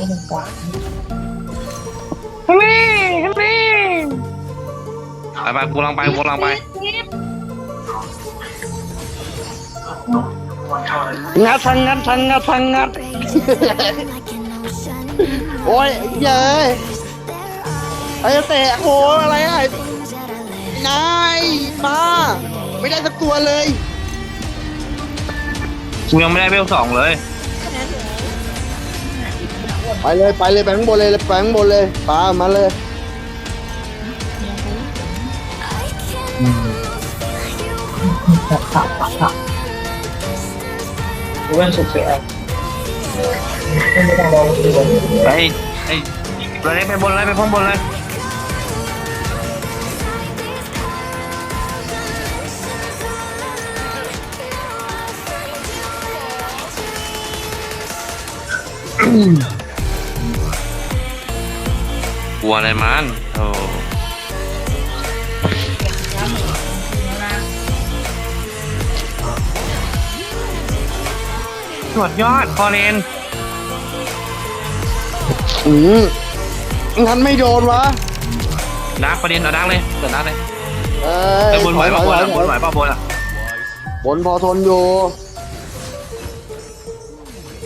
ไม่ถึงกว่าฮัลโหลฮัลโหลไปไปกูลังไปกูลังไปงัดทังงัดทังงัดทังงัดโอ้ยเย้ยไอ้เตะโหอะไรอะนายมาไม่ได้สักตัวเลยกูยังไม่ได้เวลสองเลย ไปเลยไปเลยไปข้างบนเลยไปข้างบนเลยปามาเลยตัดตัดตัดตัดกูเป็นสุดเสียไม่ต้องรอดูบนไปไอ้ไปเลยไปบนเลยไปพ้องบนเลยก ลัวอะไรมันโอ้สวดยอด คอเลนอืมงั้นไม่โดนวะดักประเด็นเอาดักเลยเกิดดักเลยเอ้ไปยบนไหวถป่ะอยบนถอะอยบนไหวป่ะบนอะบนพอทนอยู่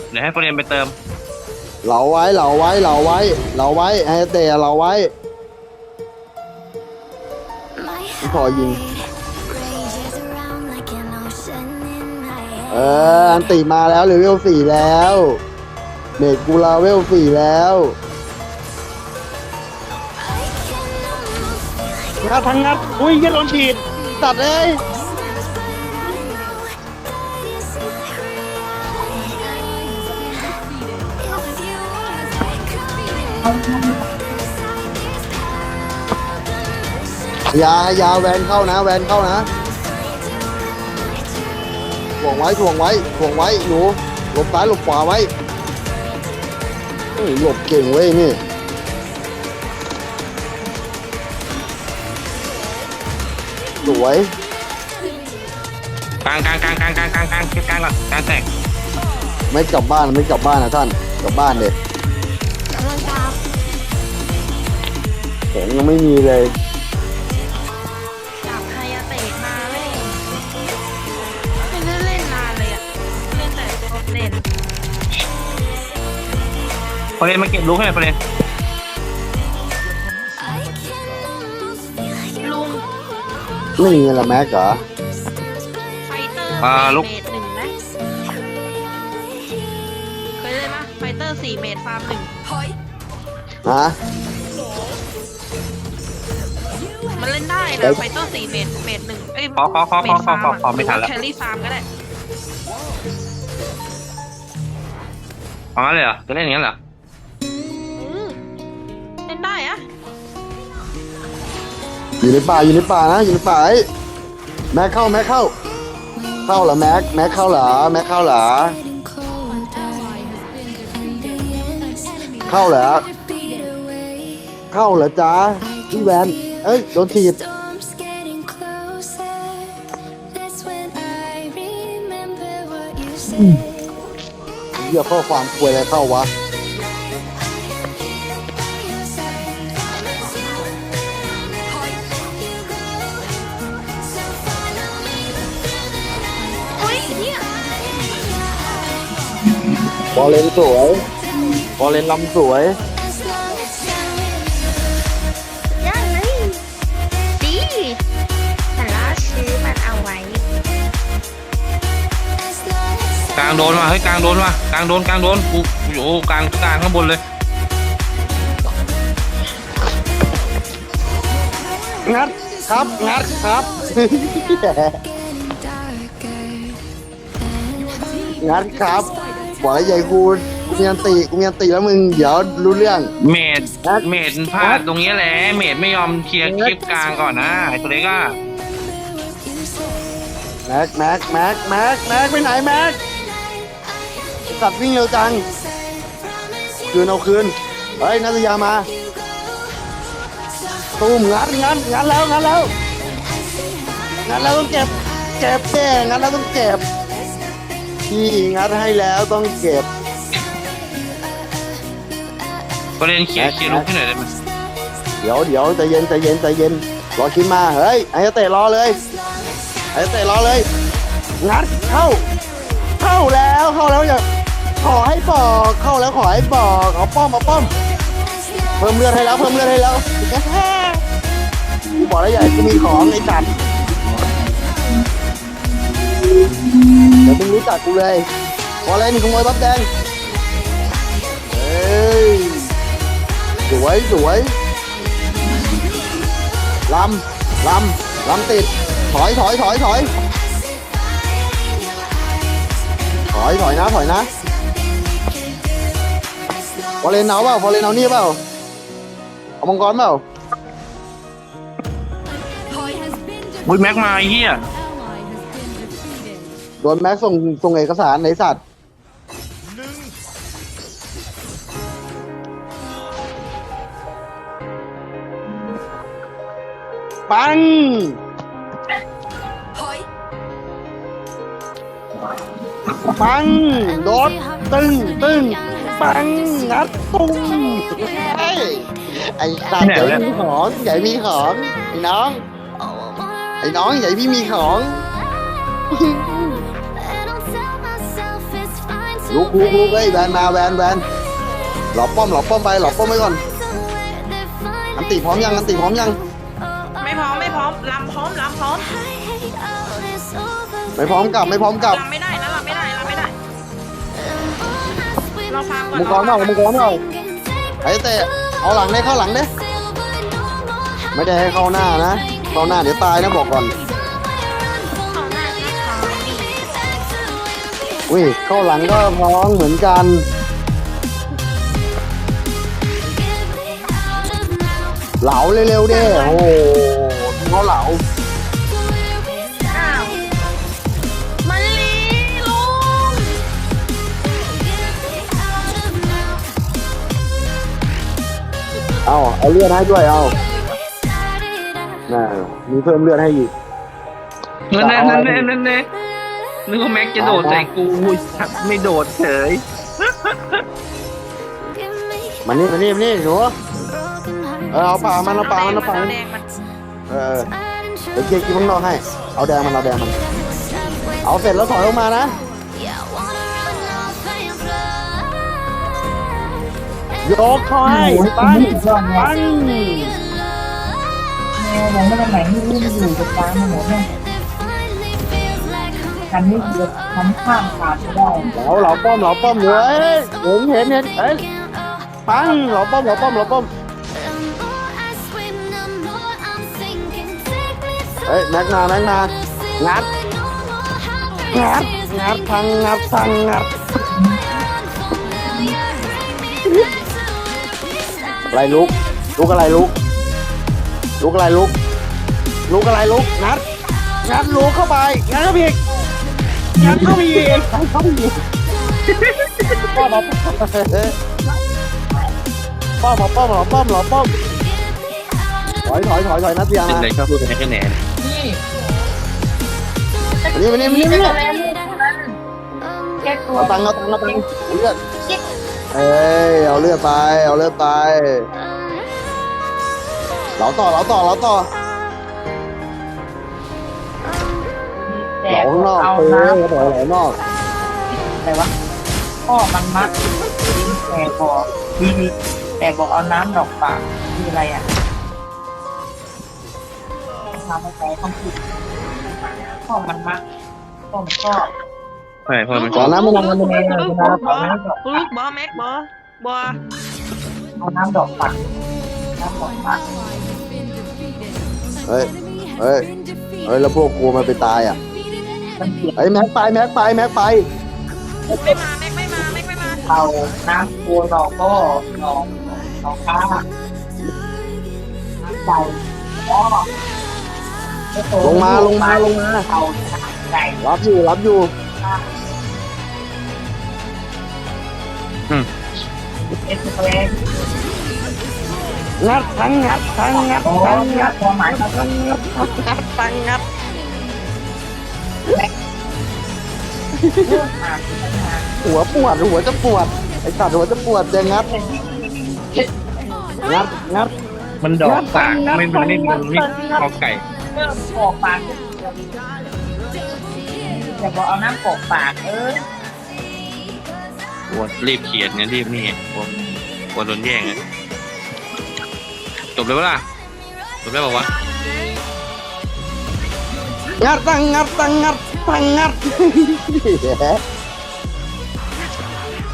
เดี๋ยวให้ประเด็นไปเติม เหลาไว้เหลาไว้เหลาไว้เหลาไว้ให้เตะเหลาไว้พอยิง เออ อันติมาแล้วเลเวลสี่แล้วเด็กกูลาเวลสี่แล้วงัดทั้งงัดอุ้ยยันโดนฉีดตัดเลย ยายาแวนเข้านะ แวนเข้านะถ่วงไว้ถ่วงไว้ถ่วงไว้หนูหลบซ้ายหลบขวาไว้หลบเก่งเว้ยนี่สวยกลางกลางกลางกลางกลางกลางกลางกลางก่อนกลางแตกไม่กลับบ้านไม่กลับบ้านนะท่านกลับบ้านเด็ก ของยังไม่มีเลยจับไฮยาเตะมาเล่นไม่ได้เล่นนานเลยอะเล่นแต่กดเล่นประเด็นมาเก็บลูกให้หน่อยประเด็นลุงไม่มีละแม็กเหรอไฟเตอร์อ่าสี่ลูก เมตรหนึ่งไหมเคยเล่นปะไฟเตอร์สี่เมตรฟาร์มหนึ่งฮะ มันเล่นได้เอ้นะยไฟเตอร์สี่เมตรเมตรหนึ่งเอ้ยขอขอขอเมขอตรขอฟาร์มขออะขอไม่ทันแล้ว แคลรี่ฟาร์มก็ได้เอางั้นเลยเหรอจะเล่นอย่างนั้นเหรออืมเล่นได้อะอยู่ในป่าอยู่ในป่านะอยู่ในป่าไอ้แม็กเข้าแม็กเข้า เข้าเหรอแม็กแม็กเข้าเหรอแม็กเข้าเหรอ เข้าเหรอ เข้าเหรอจ๊ะพี่แวน เอ้ย โดนถีบ Storms getting closer. That's when I remember what you said. เหี้ยข้อความควยอะไรเข้าวะบอลเลนสวย บอลเลนลำสวย โดนว่ะเฮ้ยกลางโดนว่ะกลางโดนกลางโดนกูอยู่กลางกลางข้างบนเลยงัดครับงัดครับงัดครับบอกแล้วใหญ่กูกูมีอันติกูมีอันติแล้วมึงเดี๋ยวรู้เรื่อง เมดเมดพลาดตรงนี้แหละเมดไม่ยอมเคลียร์คลิปกลางก่อนนะไอ้ตัวเล็กอะแม็กแม็กแม็กแม็กแม็กไปไหนแม็ก สัตว์วิ่งเร็วจัง คืนเอาคืน เฮ้ยนัทยามา ตูมงัดงัดงัดแล้วงัดแล้วงัดแล้วต้องเก็บ เก็บแน่งัดแล้วต้องเก็บ พี่งัดให้แล้วต้องเก็บก็เล่นเคลียร์เคลียร์ลุกให้หน่อยได้ไหมเดี๋ยวเดี๋ยวใจเย็นใจเย็นใจเย็น รอคิดมา เฮ้ย ไอ้เตะรอเลยไอ้เตะรอเลย งัดเข้า เข้าแล้วเข้าแล้วอย่า ขอให้บอกเข้าแล้วขอให้บอกเอาป้อมเอาป้อม เพิ่มเลือดให้แล้วเพิ่มเลือดให้แล้วกูบอกแล้วอย่าให้กูมีของไอ้จัดเดี๋ยวมึงรู้จักกูเลยพออะไรนี่ขโมยบัฟแดงเฮ้ยสวยสวยลำลำลำติดถอยถอยถอยถอยถอยถอยนะถอยนะ พอเลนเอาเปล่าพอเลนเอานี่เปล่าเอามังกรเปล่าอุ้ยแม็กมาไอ้เหี้ยโดนแม็กส่งส่งเอกสารในสัตว์ปังปังโดดตึงตึง ปังงัดตุ้มเฮ้ยไอ้สัตว์ใหญ่มีของใหญ่มีของไอ้น้อง ไอ้น้องใหญ่พี่มีของลุกลุกลุกเฮ้แวนมาแวนแวนหลอกป้อมหลอกป้อมไปหลอกป้อมไว้ก่อนอันติพร้อมยังอันติพร้อมยัง ไม่พร้อมไม่พร้อมลำพร้อมลำพร้อมไม่พร้อมกลับไม่พร้อมกลับ เราฟังก่อนมังกรเปล่ามังกรเปล่าไอ้เตะเอาหลังได้เข้าหลังเด้ไม่ได้ให้เข้าหน้านะ เข้าหน้าเดี๋ยวตายนะบอกก่อนอุ้ยเข้าหลังก็ร้องเหมือนกันเหลาเร็วๆเด้โอ้โหเขาเหลา เอาเอาเลือดให้ด้วยเอาน่มีเพิ่มเลือดให้อีกนั่นนั่นนั่นนั่นนั่นนึกว่าแม็กจะโดดใส่กูไม่โดดเฉยมานี่มานี่มานี่หนูเออเอาปลามันเอาปลามันเอาปลามันเออเดี๋ยวเกียกินข้างนอกให้ เอาแดงมันเอาแดงมัน เอาเสร็จแล้วถอยออกมานะ โยกเข้าให้ปังปังแมวมองไม่ได้ไหนนี่มันอยู่ตรงกลางถนนเนี่ยคันนี้เดือดคันข้ามขาดไม่ได้เหลาเหลาป้อมเหลาป้อมอยู่เอ้ยเห็นเห็นเห็นเอ้ยปังเหลาป้อมเหลาป้อมเหลาป้อมเฮ้ยแม็กนาแม็กนางัดงัดงัดพังงัดพังงัด อะไรลุก ลุกอะไรลุก ลุกอะไรลุก ลุกอะไรลุกงัดงัดลุกเข้าไป งัดเข้าไปอีกงัดเข้าไปอีกงัดเข้าไปอีกป้อมป้อมป้อมป้อมป้อมป้อป้อมถอยถอยถอยถอยนัดเดียวเป็นะไรชอบพูดกันแค่ไหนนี่นี่นี่นี่นี่แม่ลูกนั้นแก้ตัวเอาตังเอาตังเอาตังเลือด เอ้ยเอาเลือดไป เอาเลือดไปเหลาต่อเหลาต่อเหลาต่อแต่เหลาข้างนอกเอาเออน้เหลาเหลานอกำอะไรวะพ่อมันมัดแต่บอกแต่บอกเอาน้ำดอกปากคืออะไรอะทำให้ใจต้องคิดพ่อมันมัดพ่อมันชอบ ใช่พอมันขอน้ำมันนำมันแม่นะเวลาเอาน้ำดอกลูกบอแม็กบอบอเอาน้ำดอกปากน้ำดอกปากเฮ้ย เฮ้ย เฮ้ย แล้วพวกกูมันไปตายอะไอ้ยแม็กไปแม็กไปแม็กไป ไม่มาแม็กไม่มาแม็กไม่มาเอาน้ำโคดอกก็ดอกดอกข้าน้ำใจอ๋อลงมาลงมาลงมา เอาไก่รับอยู่รับอยู่ เอสเปรสงัดทั้งงัดทั้งงัดโอ้ทั้งยงัดความหมายมันก็งัดทั้งงัดเรื่องมาคือปัญหาหัวปวดหัวจะปวดไอ้สัตว์หัวจะปวดจะงัดงัดงัด มันดอกปากไม่มันไม่มันไม่คอไก่เริ่มปอกปากแต่บอกเอาน้ำปอกปากเออ ปวดรีบเขียนไงรีบนี่ไงปวดปวดโดนแย่งไงจบเลยปะล่ะจบได้ป่าวะ งัดตั้งงัดตั้งงัดตั้งงัด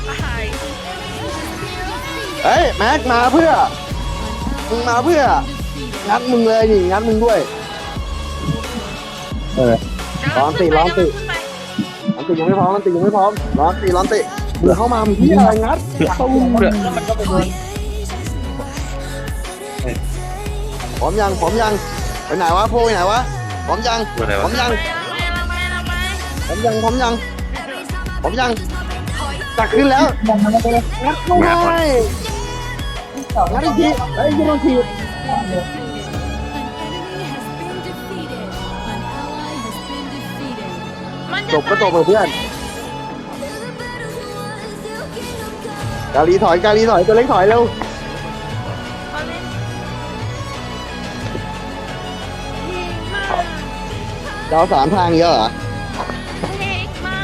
ตายเฮ้ย แม็กมาเพื่อ มึงมาเพื่อ งัดมึงเลยนี่งัดมึงด้วย เออ ร้อนสิร้อนสิมันติยังไม่พร้อมมันติยังไม่พร้อมร้อนติร้อนติ เดี๋ยวเข้ามามึงที่อะไรงัดตุ้มแล้วมันก็ไปโดนพร้อมยังพร้อมยังไปไหนวะพวกไปไหนวะพร้อมยังตัวอะไรพร้อวะมยังไปแล้วไปแล้วไปแล้วไปพร้อมยังพร้อมยังพร้อมยังตักขึ้นแล้วมองมันเลยงัดเข้าไปงัดอีกทีเฮ้ยยังต้องทีบ An enemy has been defeated. An ally has been defeated. มันจบก็จบเลยเพื่อน กาลีถอยกาลีถอยตัวเล็กถอยเร็วเอาเล่นยิงมากดาวสามทางเยอะเหรอเพลงมา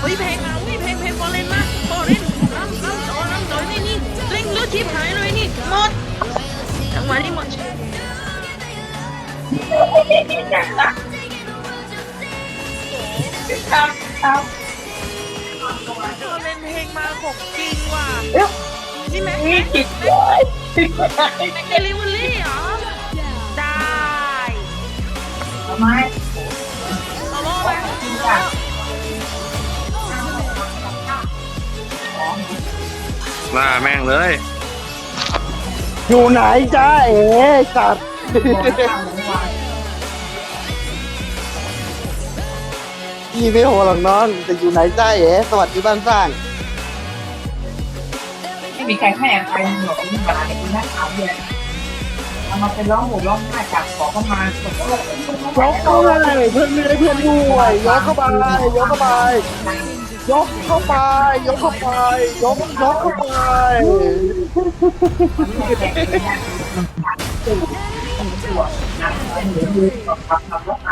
เฮ้ยเพลงมาเฮ้ยเพลงเพลงบอลเล่นมาบอลเล่นน้ำน้ำจอน้ำจอยนี่นี่เล่งเลือดชิบหายเลยนี่หมดจังหวะนี้หมดครับครับบ มาของจริงว่ะนี่แม็กนี่แม็กจิตเลยแม็กเดลิเวอรี่เหรอ ได้ทำไมเอาล่อไปจริงจังล่าแม่งเลย อยู่ไหนจ้าเอ๋จัดพี่ไม่โหหรอกน้องแต่อยู่ไหนจ้าเอ๋สวัสดีบ้านสร้าง ไม่มีใครแม่ใครหรอกที่มาในที่นักข่าวเนี่ยเอามาเป็นร้องห่มร้องไห้จับขอเข้ามายกเข้าไปเพื่อนไม่ได้เพื่อนด้วยยกเข้าไปยกเข้าไปยกเข้าไปยกเข้าไปยกยกเข้าไป